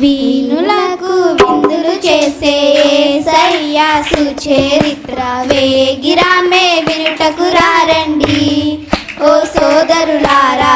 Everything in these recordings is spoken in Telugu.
వీణులకు విందులు చేసే సయ్యా చరిత్ర వేగిరామే వినుటకు రారండి. ఓ సోదరులారా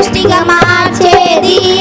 সৃষ্টিকে মাঝে দিয়ে